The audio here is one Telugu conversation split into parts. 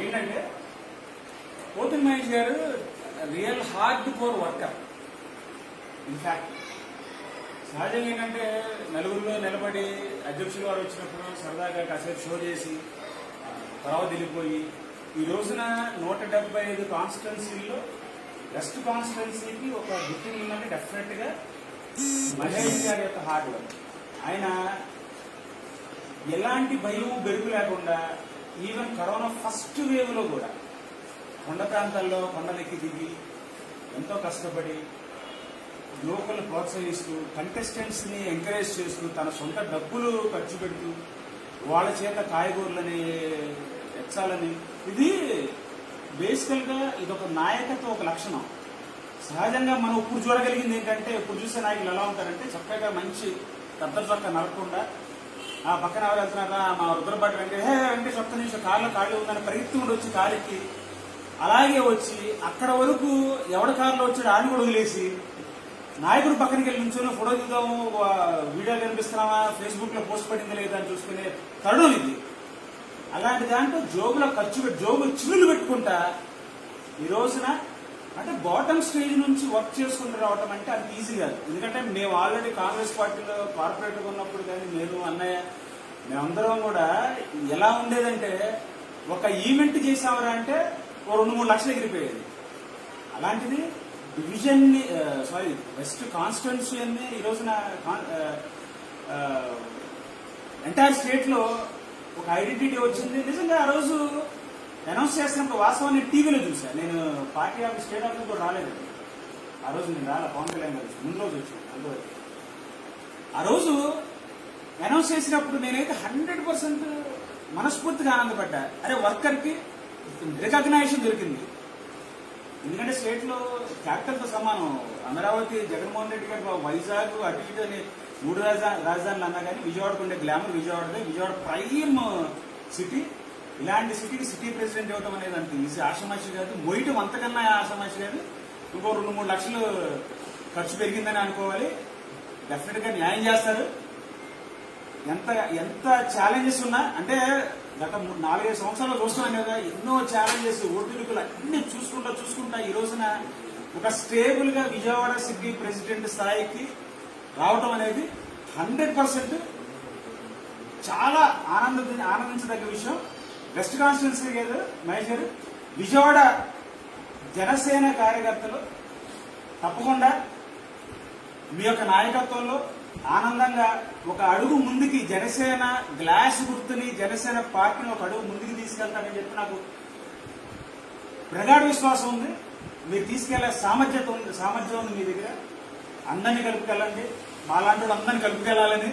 ఏంటంటే Pothu Mahesh garu real hard core worker. In fact సహజంగా ఏంటంటే నలుగురిలో నిలబడి అధ్యక్షులు వారు వచ్చినప్పుడు సరదాగా కాసేపు షో చేసి తర్వాత వెళ్ళిపోయి ఈ రోజున నూట డెబ్బై ఐదు కాన్స్టిట్యున్సీల్లో బెస్ట్ కాన్స్టిట్యున్సీకి ఒక గుర్తింపు ఉందంటే డెఫినెట్గా మహేష్ గారి యొక్క హార్డ్ వర్క్ ఆయన ఎలాంటి భయం బెరుగు లేకుండా ఈవెన్ కరోనా ఫస్ట్ వేవ్లో కూడా కొండ ప్రాంతాల్లో కొండలెక్కి దిగి ఎంతో కష్టపడి యువకులను ప్రోత్సహిస్తూ కంటెస్టెంట్స్ని ఎంకరేజ్ చేస్తూ తన సొంత డబ్బులు ఖర్చు పెడుతూ వాళ్ళ చేత కాయగూరలని ఎచ్చాలని ఇది బేసికల్గా ఇది ఒక నాయకత్వ ఒక లక్షణం. సహజంగా మనం ఇప్పుడు చూడగలిగింది ఏంటంటే ఇప్పుడు చూసే నాయకులు ఎలా ఉంటారంటే చక్కగా మంచి పెద్ద చక్క నడకుండా ఆ పక్కన ఎవరు వెళ్తున్నారా? మా రుద్రపాటి వెంకట హే వెంకటేష్ ఒక్క నిమిషం. కాళ్ళు కాళ్ళు ఉందని పరిగెత్తుకుంటూ వచ్చి కాలికి అలాగే వచ్చి అక్కడ వరకు ఎవడ కారులో వచ్చాడు ఆడిని కూడా వదిలేసి నాయకుడు పక్కనకి వెళ్ళి నుంచొని ఫోటో దిగుదాము వీడియో కనిపిస్తున్నామా ఫేస్బుక్లో పోస్ట్ పడింది లేదా అని చూసుకునే తరుణం ఇది. అలాంటి దాంట్లో జోబులో ఖర్చు పెట్టి చిల్లులు పెట్టుకుంటా ఈ రోజున అంటే బాటమ్ స్టేజ్ నుంచి వర్క్ చేసుకుని రావటం అంటే అంత ఈజీ కాదు. ఎందుకంటే మేము ఆల్రెడీ కాంగ్రెస్ పార్టీలో కార్పొరేటర్ ఉన్నప్పుడు కానీ నేను అన్నయ్య మేమందరం కూడా ఎలా ఉండేదంటే ఒక ఈవెంట్ చేసామరా అంటే ఓ రెండు మూడు లక్షలు ఎగిరిపోయేది. అలాంటిది డివిజన్ సారీ వెస్ట్ కాన్స్టిట్యున్సీ ఈ రోజున ఎంటైర్ స్టేట్లో ఒక ఐడెంటిటీ వచ్చింది. నిజంగా ఆ రోజు అనౌన్స్ చేసినప్పుడు వాస్తవాన్ని టీవీలో చూశాను నేను పార్టీ ఆఫీస్ స్టేట్ ఆఫీస్ కూడా రాలేదు. ఆ రోజు నేను రాలే పవన్ కళ్యాణ్ గారు ముందు రోజు వచ్చాను అందులో ఆ రోజు అనౌన్స్ చేసినప్పుడు నేనైతే హండ్రెడ్ పర్సెంట్ మనస్ఫూర్తిగా ఆనందపడ్డా. అరే వర్కర్కి రికగ్నైజేషన్ దొరికింది. ఎందుకంటే స్టేట్లో సమానం. అమరావతి జగన్మోహన్ రెడ్డి గారు వైజాగ్ అటు ఇటు అని మూడు రాజధాని రాజధానులు అన్నా కానీ విజయవాడకు ఉండే గ్లామర్ విజయవాడదే. Vijayawada prime city. ఇలాంటి సిటీకి సిటీ ప్రెసిడెంట్ ఇవ్వటం అనేది అంత. ఈజీ ఆషమాషి కాదు మొయ్యటం అంతకన్నా ఆషమాషి కాదు ఇంకో రెండు మూడు లక్షలు ఖర్చు పెరిగిందని అనుకోవాలి. డెఫినెట్గా న్యాయం చేస్తారు. ఎంత ఎంత ఛాలెంజెస్ ఉన్నా అంటే గత మూడు నాలుగైదు సంవత్సరాలు చూస్తున్నాను కదా ఎన్నో ఛాలెంజెస్ ఒడిదుడుకులు అన్ని చూసుకుంటా చూసుకుంటా ఈ రోజున ఒక స్టేబుల్గా విజయవాడ సిటీ ప్రెసిడెంట్ స్థాయికి రావటం అనేది హండ్రెడ్ పర్సెంట్ చాలా ఆనంద ఆనందించదగ్గ విషయం. వెస్ట్ కాన్స్టిట్యున్సీ గారు మేజర్ విజయవాడ జనసేన కార్యకర్తలు తప్పకుండా మీ యొక్క నాయకత్వంలో ఆనందంగా ఒక అడుగు ముందుకి జనసేన గ్లాస్ గుర్తుని జనసేన పార్టీని ఒక అడుగు ముందుకు తీసుకెళ్తానని చెప్పి నాకు ప్రగాఢ విశ్వాసం ఉంది. మీరు తీసుకెళ్ళే సామర్థ్యత ఉంది సామర్థ్యం ఉంది మీ దగ్గర. అందరినీ కలుపుకెళ్ళండి. మాలాంటి వాళ్ళు అందరినీ కలుపుకెళ్ళాలని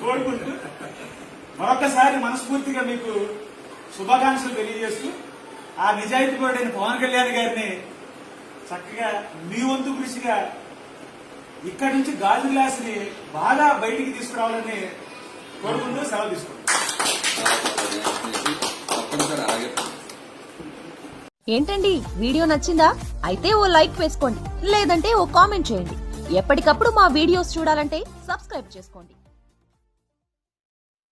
కోరుకుంటూ మరొకసారి మనస్ఫూర్తిగా మీకు శుభాకాంక్షలు తెలియజేస్తూ ఆ నిజాయితీపరుడైన పవన్ కళ్యాణ్ గారిని చక్కగా మీ వంతు కృషిగా ఇక్కడి నుంచి గాజు గ్లాస్ని బాగా బయటికి తీసుకురావాలని కోరుకుంటూ సెలవు తీసుకుంటాం ఏంటండి? వీడియో నచ్చిందా? అయితే ఓ లైక్ వేసుకోండి లేదంటే ఓ కామెంట్ చేయండి. ఎప్పటికప్పుడు మా వీడియోస్ చూడాలంటే సబ్స్క్రైబ్ చేసుకోండి.